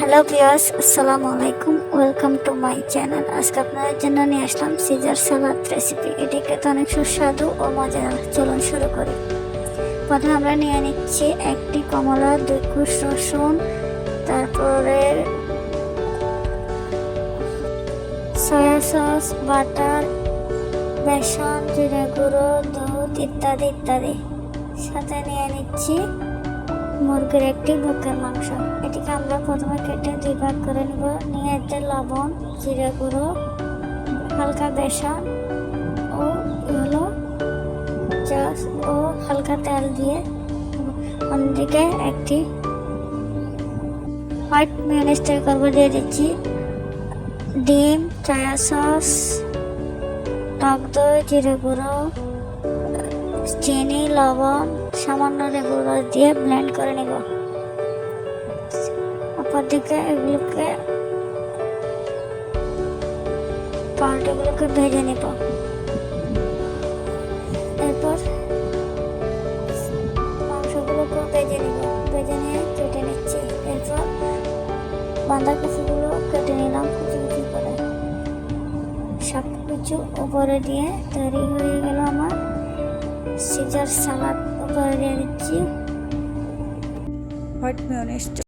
Hello viewers আসসালামু আলাইকুম welcome to my channel আজকে আপনাদের জন্য নিয়ে আসলাম সিজার সালাদ রেসিপি এটি খেতে অনেক সুস্বাদু ও মজাদার চলুন শুরু করি। প্রথমে আমরা নিয়ে নিচ্ছি একটি কমলা, দুই কুশ রসুন, তারপরে সয়া সস বাটার বেসন, জিরে গুঁড়ো, দুধ ইত্যাদি ইত্যাদি। সাথে নিয়ে নিচ্ছি মুরগির একটি বুকের মাংস। এটিকে আমরা প্রথমে কেটে দুই ভাগ করে নেব। নিয়ে এতে লবণ, জিরে গুঁড়ো, হালকা বেসন ও হলো ও হালকা তেল দিয়ে অন্যদিকে একটি হোয়াইট মিউনিস তৈরি করব দিয়ে দিচ্ছি। ডিম সয়া সস টক দই, জিরে গুঁড়ো চিনি লবণ, সামান্য লেবু রস দিয়ে ব্লেন্ড করে নেব। অপর দিকে এগুলোকে পাউডারগুলোকে ভেজে নেব। এরপর মাংসগুলোকে ভেজে নেব। ভেজে নিয়ে কেটে নিচ্ছি। এরপর বাঁধাকপিগুলো কেটে নিলাম কুচি কুচি করে। সব কিছু উপরে দিয়ে তৈরি হয়ে গেল আমার সিজার সালাদ উপরে দিয়ে দিচ্ছি হোয়াইট মিউনিস